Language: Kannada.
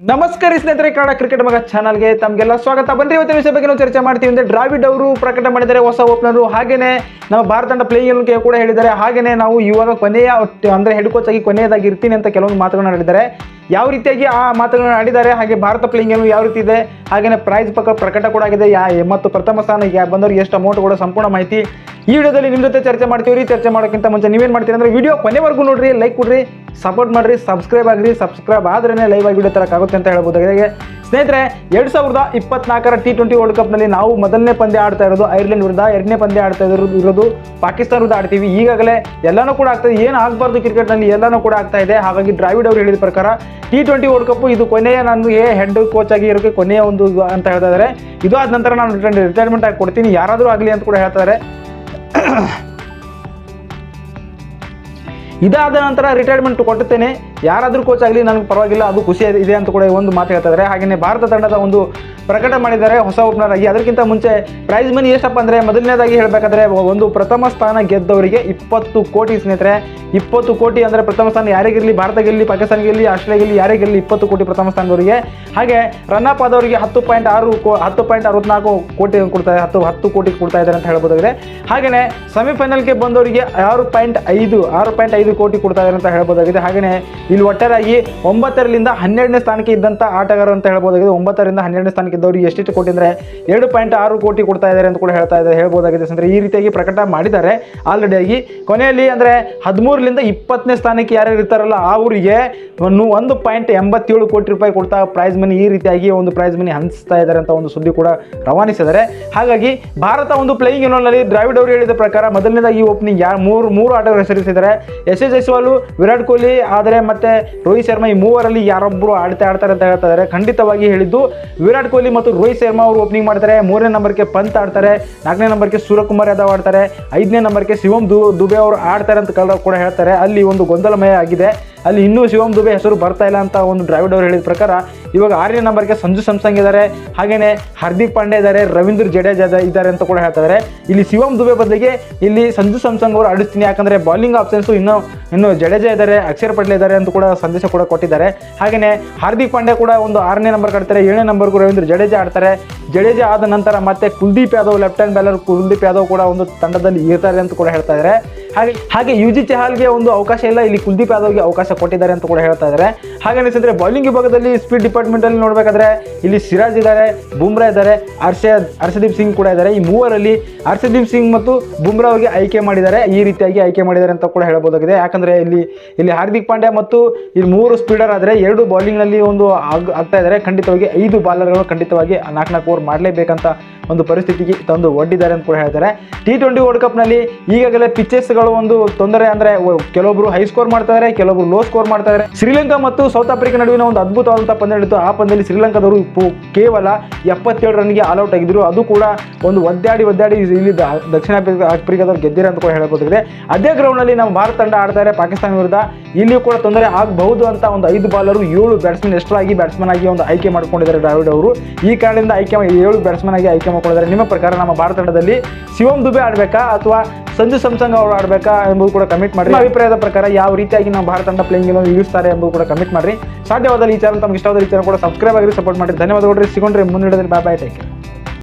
ನಮಸ್ಕಾರ ಸ್ನೇಹಿತರೆ, ಕನ್ನಡ ಕ್ರಿಕೆಟ್ ಮಗ ಚಾನಲ್ಗೆ ತಮಗೆಲ್ಲ ಸ್ವಾಗತ. ಬಂದ್ರೆ ಇವತ್ತಿನ ವಿಷಯ ಬಗ್ಗೆ ನಾವು ಚರ್ಚೆ ಮಾಡ್ತೀವಿ ಅಂದ್ರೆ ದ್ರಾವಿಡ್ ಅವರು ಪ್ರಕಟ ಮಾಡಿದ್ದಾರೆ. ಹೊಸ ಓಪನರು ಹಾಗೇನೆ ನಮ್ಮ ಭಾರತ ತಂಡ ಪ್ಲೇಯಿಂಗ್ ಕೂಡ ಹೇಳಿದ್ದಾರೆ. ಹಾಗೇನೆ ನಾವು ಇವಾಗ ಕೊನೆಯ ಅಂದ್ರೆ ಹೆಡ್ ಕೋಚ್ ಆಗಿ ಕೊನೆಯದಾಗಿ ಇರ್ತೀನಿ ಅಂತ ಕೆಲವೊಂದು ಮಾತುಗಳನ್ನ ಆಡಿದ್ದಾರೆ ಯಾವ ರೀತಿಯಾಗಿ ಆ ಮಾತುಗಳನ್ನ ಆಡಿದ್ದಾರೆ, ಹಾಗೆ ಭಾರತ ಪ್ಲೇಯಿಂಗ್ ಯಾವ ರೀತಿ ಇದೆ, ಹಾಗೇನೆ ಪ್ರೈಸ್ ಪಕ್ಕ ಪ್ರಕಟ ಕೂಡ ಆಗಿದೆ. ಯಾ ಮತ್ತು ಪ್ರಥಮ ಸ್ಥಾನ ಬಂದವರು ಎಷ್ಟು ಅಮೌಂಟ್ ಕೂಡ ಸಂಪೂರ್ಣ ಮಾಹಿತಿ ಈ ವಿಡಿಯೋದಲ್ಲಿ ನಿಮ್ಮ ಜೊತೆ ಚರ್ಚೆ ಮಾಡ್ತೀವಿ ರೀ ಚರ್ಚೆ ಮಾಡೋಕ್ಕಿಂತ ಮುಂಚೆ ನೀವೇನು ಮಾಡ್ತೀರಿ ಅಂದರೆ ವಿಡಿಯೋ ಕೊನೆವರೆಗೂ ನೋಡ್ರಿ ಲೈಕ್ ಕೊಡ್ರಿ ಸಪೋರ್ಟ್ ಮಾಡಿರಿ ಸಬ್ಸ್ಕ್ರೈಬ್ ಆಗಿರಿ ಸಬ್ಸ್ಕ್ರೈಬ್ ಆದ್ರೇ ಲೈವ್ ಆಗಿ ವಿಡಿಯೋ ತರಕಾಗುತ್ತೆ ಅಂತ ಹೇಳ್ಬೋದಾಗಿದೆ ಸ್ನೇಹಿತರೆ, ಎರಡು ಸಾವಿರದ ಇಪ್ಪತ್ನಾಲ್ಕರ ಟಿ ಟ್ವೆಂಟಿ ವರ್ಲ್ಡ್ ಕಪ್ನಲ್ಲಿ ನಾವು ಮೊದಲನೇ ಪಂದ್ಯ ಆಡ್ತಾ ಇರೋದು ಐರ್ಲೆಂಡ್ ವಿರುದ್ಧ, ಎರಡನೇ ಪಂದ್ಯ ಆಡ್ತಾ ಇರೋದು ಇರೋದು ಪಾಕಿಸ್ತಾನ ವಿರುದ್ಧ ಆಡ್ತೀವಿ. ಈಗಾಗಲೇ ಎಲ್ಲನೂ ಕೂಡ ಆಗ್ತದೆ ಏನು ಆಗಬಾರ್ದು ಕ್ರಿಕೆಟ್ನಲ್ಲಿ ಎಲ್ಲನೂ ಕೂಡ ಆಗ್ತಾ ಇದೆ. ಹಾಗಾಗಿ ದ್ರಾವಿಡ್ ಅವರು ಹೇಳಿದ ಪ್ರಕಾರ ಟಿ ಟ್ವೆಂಟಿ ವರ್ಲ್ಡ್ ಕಪ್ ಇದು ಕೊನೆಯ ನನಗೆ ಹೆಡ್ ಕೋಚ್ ಆಗಿ ಇರೋಕ್ಕೆ ಕೊನೆಯ ಒಂದು ಅಂತ ಹೇಳ್ತಾ ಇದ್ದಾರೆ ಇದು ಆದ ನಂತರ ನಾನು ರಿಟೈರ್ಮೆಂಟ್ ಆಗಿ ಕೊಡ್ತೀನಿ. ಯಾರಾದರೂ ಆಗಲಿ ಅಂತ ಕೂಡ ಹೇಳ್ತಾ ಇದ್ದಾರೆ Ahem. ಇದಾದ ನಂತರ ರಿಟೈರ್ಮೆಂಟ್ ಕೊಟ್ಟುತ್ತೇನೆ. ಯಾರಾದರೂ ಕೋಚ್ ಆಗಲಿ, ನನಗೆ ಪರವಾಗಿಲ್ಲ, ಅದು ಖುಷಿ ಇದೆ ಅಂತ ಕೂಡ ಒಂದು ಮಾತು ಹೇಳ್ತಾ ಇದ್ದಾರೆ. ಹಾಗೆಯೇ ಭಾರತ ತಂಡದ ಒಂದು ಪ್ರಕಟ ಮಾಡಿದ್ದಾರೆ ಹೊಸ ಓಪನರ್ ಆಗಿ. ಅದಕ್ಕಿಂತ ಮುಂಚೆ ಪ್ರೈಸ್ ಮನಿ ಎಷ್ಟಪ್ಪ ಅಂದರೆ ಮೊದಲನೇದಾಗಿ ಹೇಳಬೇಕಾದ್ರೆ ಒಂದು ಪ್ರಥಮ ಸ್ಥಾನ ಗೆದ್ದವರಿಗೆ ಇಪ್ಪತ್ತು ಕೋಟಿ ಸ್ನೇಹಿತರೆ. ಇಪ್ಪತ್ತು ಕೋಟಿ ಅಂದರೆ ಪ್ರಥಮ ಸ್ಥಾನ ಯಾರಿಗಿರಲಿ? ಭಾರತ ಗೆಲ್ಲಿ ಪಾಕಿಸ್ತಾನ ಗೆಲ್ಲಿ ಆಸ್ಟ್ರೇಲಿಯಾ ಗೆಲ್ಲಿ ಯಾರೇ ಗೆಲ್ಲಿ ಇಪ್ಪತ್ತು ಕೋಟಿ ಪ್ರಥಮ ಸ್ಥಾನದವರಿಗೆ. ಹಾಗೆ ರನ್ ಆದವರಿಗೆ ಹತ್ತು ಪಾಯಿಂಟ್ ಆರು ಕೋ, ಹತ್ತು ಪಾಯಿಂಟ್ ಅರವತ್ನಾಲ್ಕು ಕೋಟಿ ಕೊಡ್ತಾ, ಹತ್ತು ಹತ್ತು ಕೋಟಿ ಕೊಡ್ತಾ ಇದ್ದಾರೆ ಅಂತ ಹೇಳ್ಬೋದಾಗಿದೆ. ಹಾಗೆಯೇ ಸೆಮಿಫೈನಲ್ಗೆ ಬಂದವರಿಗೆ ಆರು ಪಾಯಿಂಟ್ ಐದು, ಆರು ಪಾಯಿಂಟ್ ಐದು ಕೋಟಿ ಕೊಡ್ತಾ ಇದ್ದಾರೆ ಅಂತ ಹೇಳ್ಬೋದಾಗಿದೆ. ಹಾಗೆಯೇ ಇಲ್ಲಿ ಒಟ್ಟಾರೆಯಾಗಿ ಒಂಬತ್ತರಿಂದ ಹನ್ನೆರಡನೇ ಸ್ಥಾನಕ್ಕೆ ಇದ್ದಂತ ಆಟಗಾರರು ಅಂತ ಹೇಳ್ಬೋದಾಗಿದೆ. ಒಂಬತ್ತರಿಂದ ಹನ್ನೆರಡನೇ ಸ್ಥಾನಕ್ಕೆ ಇದ್ದವರು ಎಷ್ಟೆಷ್ಟು ಕೋಟಿ ಅಂದ್ರೆ ಎರಡು ಪಾಯಿಂಟ್ ಆರು ಕೋಟಿ ಕೊಡ್ತಾ ಇದ್ದಾರೆ ಅಂತ ಕೂಡ ಹೇಳ್ತಾ ಇದ್ದಾರೆ ಹೇಳ್ಬೋದಾಗಿದೆ. ಅಂದರೆ ಈ ರೀತಿಯಾಗಿ ಪ್ರಕಟ ಮಾಡಿದ್ದಾರೆ. ಆಲ್ರೆಡಿ ಆಗಿ ಕೊನೆಯಲ್ಲಿ ಅಂದರೆ ಹದಿಮೂರರಿಂದ ಇಪ್ಪತ್ತನೇ ಸ್ಥಾನಕ್ಕೆ ಯಾರ್ಯಾರು ಇರ್ತಾರಲ್ಲ ಅವರಿಗೆ ಒಂದು ಪಾಯಿಂಟ್ ಎಂಬತ್ತೇಳು ಕೋಟಿ ರೂಪಾಯಿ ಕೊಡ್ತಾ ಪ್ರೈಸ್ ಮನಿ ಈ ರೀತಿಯಾಗಿ ಒಂದು ಪ್ರೈಸ್ ಮನಿ ಹಂಚ್ತಾ ಇದ್ದಾರೆ ಅಂತ ಒಂದು ಸುದ್ದಿ ಕೂಡ ರವಾನಿಸಿದ್ದಾರೆ. ಹಾಗಾಗಿ ಭಾರತ ಒಂದು ಪ್ಲೇಯಿಂಗ್ ಅಲ್ಲಿ ದ್ರಾವಿಡ್ ಅವರು ಹೇಳಿದ ಪ್ರಕಾರ ಮೊದಲನೇದಾಗಿ ಓಪನಿಂಗ್ ಯಾರು ಮೂರು ಮೂರು ಆಟಗಾರರು ಹೆಸರಿಸಿದ್ದಾರೆ. ಎಸ್ ಎಸ್ ಜೈಸ್ವಾಲು ವಿರಾಟ್ ಕೊಹ್ಲಿ, ಆದರೆ ಮತ್ತೆ ರೋಹಿತ್ ಶರ್ಮಾ ಈ ಮೂವರಲ್ಲಿ ಯಾರೊಬ್ಬರು ಆಡ್ತಾ ಆಡ್ತಾರೆ ಅಂತ ಹೇಳ್ತಾ ಇದ್ದಾರೆ ಖಂಡಿತವಾಗಿ ಹೇಳಿದ್ದು ವಿರಾಟ್ ಕೊಹ್ಲಿ ಮತ್ತು ರೋಹಿತ್ ಶರ್ಮಾ ಅವರು ಓಪನಿಂಗ್ ಮಾಡ್ತಾರೆ. ಮೂರನೇ ನಂಬರ್ಗೆ ಪಂತ್ ಆಡ್ತಾರೆ. ನಾಲ್ಕನೇ ನಂಬರ್ಗೆ ಸೂರ್ಯಕುಮಾರ್ ಯಾದವ್ ಆಡ್ತಾರೆ. ಐದನೇ ನಂಬರ್ಗೆ ಶಿವಂ ದುಬೆ ಅವರು ಆಡ್ತಾರೆ ಅಂತ ಕೂಡ ಹೇಳ್ತಾರೆ. ಅಲ್ಲಿ ಒಂದು ಗೊಂದಲಮಯ ಆಗಿದೆ. ಅಲ್ಲಿ ಇನ್ನೂ ಶಿವಮ್ ದುಬೆ ಹೆಸರು ಬರ್ತಾ ಇಲ್ಲ ಅಂತ ಒಂದು ಡ್ರೈವಿಡ್ ಅವರು ಹೇಳಿದ ಪ್ರಕಾರ ಇವಾಗ ಆರನೇ ನಂಬರ್ಗೆ ಸಂಜು ಸಂಸಂಗ್ ಇದ್ದಾರೆ ಹಾಗೇನೆ ಹಾರ್ದಿಕ್ ಪಾಂಡೆ ಇದ್ದಾರೆ ರವೀಂದ್ರ ಜಡೇಜಾ ಇದ್ದಾರೆ ಅಂತ ಕೂಡ ಹೇಳ್ತಾ ಇದ್ದಾರೆ ಇಲ್ಲಿ ಶಿವಮ್ ದುಬೆ ಬದಲಿಗೆ ಇಲ್ಲಿ ಸಂಜು ಸಂಸಂಗ್ ಅವರು ಆಡಿಸ್ತೀನಿ, ಯಾಕಂದರೆ ಬೌಲಿಂಗ್ ಆಪ್ಷನ್ಸು ಇನ್ನು ಇನ್ನು ಜಡೇಜಾ ಇದ್ದಾರೆ ಅಕ್ಷರ್ ಪಟೇಲ್ ಇದ್ದಾರೆ ಅಂತ ಕೂಡ ಸಂದೇಶ ಕೂಡ ಕೊಟ್ಟಿದ್ದಾರೆ. ಹಾಗೇನೆ ಹಾರ್ದಿಕ್ ಪಾಂಡೆ ಕೂಡ ಒಂದು ಆರನೇ ನಂಬರ್ ಕಟ್ತಾರೆ, ಏಳನೇ ನಂಬರ್ಗೂ ರವೀಂದ್ರ ಜಡೇಜಾ ಆಡ್ತಾರೆ. ಜಡೇಜಾ ಆದ ನಂತರ ಮತ್ತೆ Kuldeep Yadav left hand bowler Kuldeep Yadav ಕೂಡ ಒಂದು ತಂಡದಲ್ಲಿ ಇರ್ತಾರೆ ಅಂತ ಕೂಡ ಹೇಳ್ತಾ ಇದ್ದಾರೆ ಹಾಗೆ ಹಾಗೆ ಯು ಜಿ ಚಹಾಲ್ಗೆ ಒಂದು ಅವಕಾಶ ಇಲ್ಲ. ಇಲ್ಲಿ ಕುಲ್ದೀಪ್ ಯಾದವ್ಗೆ ಅವಕಾಶ ಕೊಟ್ಟಿದ್ದಾರೆ ಅಂತ ಕೂಡ ಹೇಳ್ತಾ ಇದ್ದಾರೆ ಹಾಗೆ ಅನಿಸಿದ್ರೆ ಬೌಲಿಂಗ್ ವಿಭಾಗದಲ್ಲಿ ಸ್ಪೀಡ್ ಡಿಪಾರ್ಟ್ಮೆಂಟ್ ಅಲ್ಲಿ ನೋಡಬೇಕಾದ್ರೆ ಇಲ್ಲಿ ಸಿರಾಜ್ ಇದ್ದಾರೆ ಬುಮ್ರಾ ಇದ್ದಾರೆ ಹರ್ಷದ್ ಹರ್ಷದೀಪ್ ಸಿಂಗ್ ಕೂಡ ಇದ್ದಾರೆ ಈ ಮೂವರಲ್ಲಿ ಅರ್ಷದೀಪ್ ಸಿಂಗ್ ಮತ್ತು ಬುಮ್ರಾ ಅವರಿಗೆ ಆಯ್ಕೆ ಮಾಡಿದ್ದಾರೆ. ಈ ರೀತಿಯಾಗಿ ಆಯ್ಕೆ ಮಾಡಿದ್ದಾರೆ ಅಂತ ಕೂಡ ಹೇಳಬಹುದಾಗಿದೆ ಯಾಕಂದ್ರೆ ಇಲ್ಲಿ ಇಲ್ಲಿ ಹಾರ್ದಿಕ್ ಪಾಂಡ್ಯ ಮತ್ತು ಇಲ್ಲಿ ಮೂರು ಸ್ಪೀಡರ್ ಆದರೆ ಎರಡು ಬೌಲಿಂಗ್ನಲ್ಲಿ ಒಂದು ಆಗ್, ಆಗ್ತಾ ಇದ್ದಾರೆ ಖಂಡಿತವಾಗಿ ಐದು ಬಾಲರ್ಗಳು ಖಂಡಿತವಾಗಿ ನಾಲ್ಕು ನಾಲ್ಕು ಓವರ್ ಮಾಡಲೇಬೇಕಂತ ಒಂದು ಪರಿಸ್ಥಿತಿಗೆ ತಂದು ಒಡ್ಡಿದ್ದಾರೆ ಅಂತ ಕೂಡ ಹೇಳ್ತಾರೆ. ಟಿ ಟ್ವೆಂಟಿ ವರ್ಲ್ಡ್ ಕಪ್ನಲ್ಲಿ ಈಗಾಗಲೇ ಒಂದು ತೊಂದರೆ ಅಂದರೆ ಕೆಲವೊಬ್ರು ಹೈ ಸ್ಕೋರ್ ಮಾಡ್ತಾ ಇದ್ದಾರೆ ಕೆಲವೊಬ್ರು ಲೋ ಸ್ಕೋರ್ ಮಾಡ್ತಾ ಇದ್ದಾರೆ ಶ್ರೀಲಂಕಾ ಮತ್ತು ಸೌತ್ ಆಫ್ರಿಕಾ ನಡುವಿನ ಒಂದು ಅದ್ಭುತವಾದಂಥ ಪಂದ್ಯ ನಡೀತು. ಆ ಪಂದ್ಯದಲ್ಲಿ ಶ್ರೀಲಂಕಾದವರು ಕೇವಲ ಎಪ್ಪತ್ತೇಳು ರನ್ಗೆ ಆಲ್ಔಟ್ ಆಗಿದ್ರು. ಅದು ಕೂಡ ಒಂದು ಒದ್ದಾಡಿ ಒದ್ದಾಡಿ ಇಲ್ಲಿ ದಕ್ಷಿಣ ಆಫ್ರಿಕಾ, ಆಫ್ರಿಕಾದವ್ರು ಗೆದ್ದಿರ ಅಂತ ಕೂಡ ಹೇಳಬಹುದಾಗಿದೆ. ಅದೇ ಗ್ರೌಂಡ್ನಲ್ಲಿ ನಮ್ಮ ಭಾರತ ತಂಡ ಆಡ್ತಾರೆ ಪಾಕಿಸ್ತಾನ ವಿರುದ್ಧ. ಇಲ್ಲಿಯೂ ಕೂಡ ತೊಂದರೆ ಆಗಬಹುದು ಅಂತ ಒಂದು ಐದು ಬಾಲರು ಏಳು ಬ್ಯಾಟ್ಸ್ಮನ್ ಆಗಿ ಬ್ಯಾಟ್ಸ್ಮನ್ ಆಗಿ ಒಂದು ಆಯ್ಕೆ ಮಾಡ್ಕೊಂಡಿದ್ದಾರೆ ದ್ರಾವಿಡ್ ಅವರು. ಈ ಕಾರಣದಿಂದ ಆಯ್ಕೆ ಏಳು ಬ್ಯಾಟ್ಸ್ಮನ್ ಆಗಿ ಆಯ್ಕೆ ಮಾಡಿಕೊಂಡಿದ್ದಾರೆ. ನಿಮ್ಮ ಪ್ರಕಾರ ನಮ್ಮ ಭಾರತ ತಂಡದಲ್ಲಿ ಶಿವಂ ದುಬೆ ಆಡಬೇಕಾ ಅಥವಾ ಸಂಜು ಸಂಸಂಗ್ ಅವರು ಆಡಬೇಕಾ ಎಂಬುದು ಕೂಡ ಕಮಿಟ್ ಮಾಡಿ ಅಭಿಪ್ರಾಯದ ಪ್ರಕಾರ ಯಾವ ರೀತಿಯಾಗಿ ನಾವು ಭಾರತ ತಂಡ ಪ್ಲೇಯಿಂಗ್ ಇಳಿಸ್ತಾರೆ ಎಂಬುದು ಕೂಡ ಕಮಿಟ್ ಮಾಡ್ರಿ. ಸಾಧ್ಯವಾದಲ್ಲಿ ಈ ಚಾನಲ್ ತಮಗೆ ಇಷ್ಟವಾದ ಈ ಚಾನಲ್ ಕೂಡ ಸಬ್ಸ್ಕ್ರೈಬ್ ಆಗಿರಿ ಸಪೋರ್ಟ್ ಮಾಡಿ ಧನ್ಯವಾದಗಳು ಸಿಗೊಂಡ್ರೆ ಮುಂದಿಡೋದ್ರಲ್ಲಿ ಬಾಯ್ ಬಾಯ್ ಟೇಕ್